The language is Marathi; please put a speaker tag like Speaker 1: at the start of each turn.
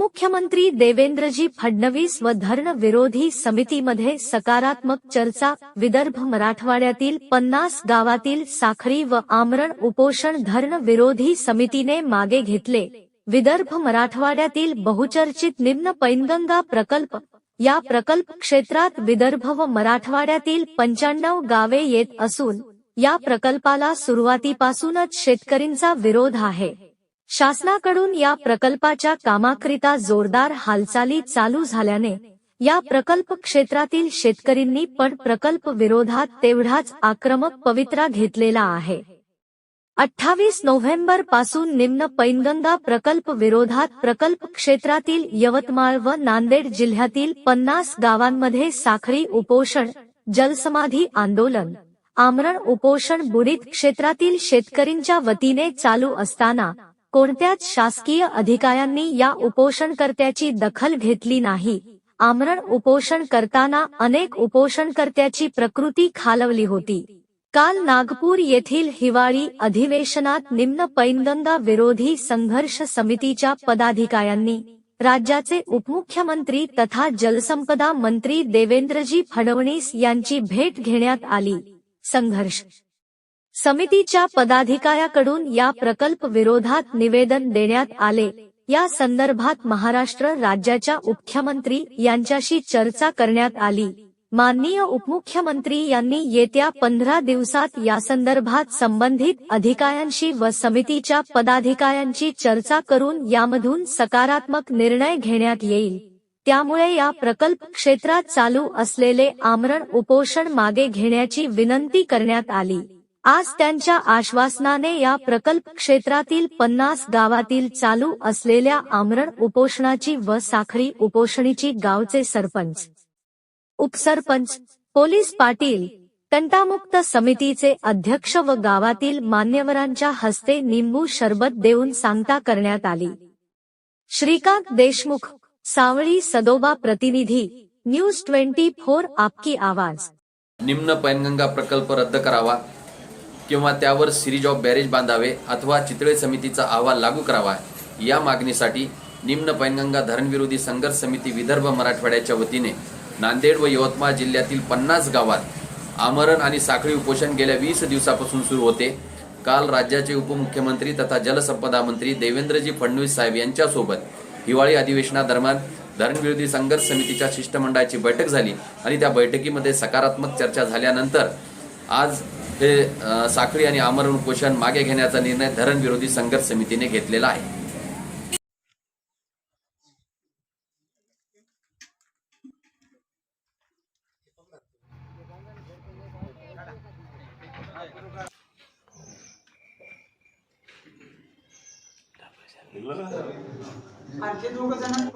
Speaker 1: उपमुख्यमंत्री देवेंद्रजी फडणवीस व धरण विरोधी समितीमध्ये सकारात्मक चर्चा विदर्भ मराठवाड्यातील पन्नास गावातील साखळी व आमरण उपोषण धरण विरोधी समितीने मागे घेतले. विदर्भ मराठवाड्यातील बहुचर्चित निम्न पैनगंगा प्रकल्प या प्रकल्प क्षेत्रात विदर्भ व मराठवाड्यातील पंच्याण्णव गावे येत असून या प्रकल्पाला सुरुवातीपासूनच शेतकरींचा विरोध आहे. शासनाकडून या प्रकल्पाच्या कामाकरिता जोरदार हालचाली चालू झाल्याने या प्रकल्प क्षेत्रातील शेतकरींनी पण प्रकल्प विरोधात तेवढाच आक्रमक पवित्रा घेतलेला आहे. अठ्ठावीस नोव्हेंबरपासून निम्न पैनगंगा प्रकल्प विरोधात प्रकल्प क्षेत्रातील यवतमाळ व नांदेड जिल्ह्यातील पन्नास गावांमध्ये साखळी उपोषण जलसमाधी आंदोलन आमरण उपोषण बुडीत क्षेत्रातील शेतकरींच्या वतीने चालू असताना कोणत्याच शासकीय अधिकाऱ्यांनी या उपोषणकर्त्याची दखल घेतली नाही. आमरण उपोषण करताना अनेक उपोषणकर्त्याची प्रकृती खालवली होती. काल नागपूर येथील हिवाळी अधिवेशनात निम्न पैनगंगा विरोधी संघर्ष समितीच्या पदाधिकाऱ्यांनी राज्याचे उपमुख्यमंत्री तथा जलसंपदा मंत्री देवेंद्रजी फडणवीस यांची भेट घेण्यात आली. संघर्ष समितीच्या पदाधिकाऱ्याकडून या प्रकल्प विरोधात निवेदन देण्यात आले. या संदर्भात महाराष्ट्र राज्याच्या मुख्यमंत्री यांच्याशी चर्चा करण्यात आली. माननीय उपमुख्यमंत्री यांनी येत्या पंधरा दिवसात यासंदर्भात संबंधित अधिकाऱ्यांशी व समितीच्या पदाधिकाऱ्यांची चर्चा करून यामधून सकारात्मक निर्णय घेण्यात येईल. त्यामुळे या प्रकल्प क्षेत्रात चालू असलेले आमरण उपोषण मागे घेण्याची विनंती करण्यात आली. आज त्यांच्या आश्वासनाने या प्रकल्प क्षेत्रातील पन्नास गावातील चालू असलेल्या आमरण उपोषणाची व साखळी उपोषणीची गावचे सरपंच उपसरपंच पोलीस पाटील तंटामुक्त समितीचे अध्यक्ष व गावातील मान्यवरांच्या हस्ते निंबू शरबत देऊन सांगता करण्यात आली. श्रीकांत देशमुख सावळी सदोबा प्रतिनिधी न्यूज ट्वेंटी फोर आपकी आवाज.
Speaker 2: निम्न पैनगंगा प्रकल्प रद्द करावा. किंवा त्यावर सिरीज ऑफ बॅरेज बांधावे अथवा चितळे समितीचा अहवाल लागू करावा. या मागणीसाठी निम्न पैनगंगा धरणविरोधी संघर्ष समिती विदर्भ मराठवाड्याच्या वतीने नांदेड व यवतमाळ जिल्ह्यातील पन्नास गावात आमरण आणि साखळी उपोषण गेल्या वीस दिवसापासून सुरू होते. काल राज्याचे उपमुख्यमंत्री तथा जलसंपदा मंत्री देवेंद्रजी फडणवीस साहेब यांच्यासोबत हिवाळी अधिवेशनादरम्यान धरणविरोधी संघर्ष समितीच्या शिष्टमंडळाची बैठक झाली आणि त्या बैठकीमध्ये सकारात्मक चर्चा झाल्यानंतर आज हे साखळी आणि आमरण उपोषण मागे घेण्याचा निर्णय धरणविरोधी संघर्ष समितीने घेतलेला आहे.
Speaker 3: आणखी दोघ जण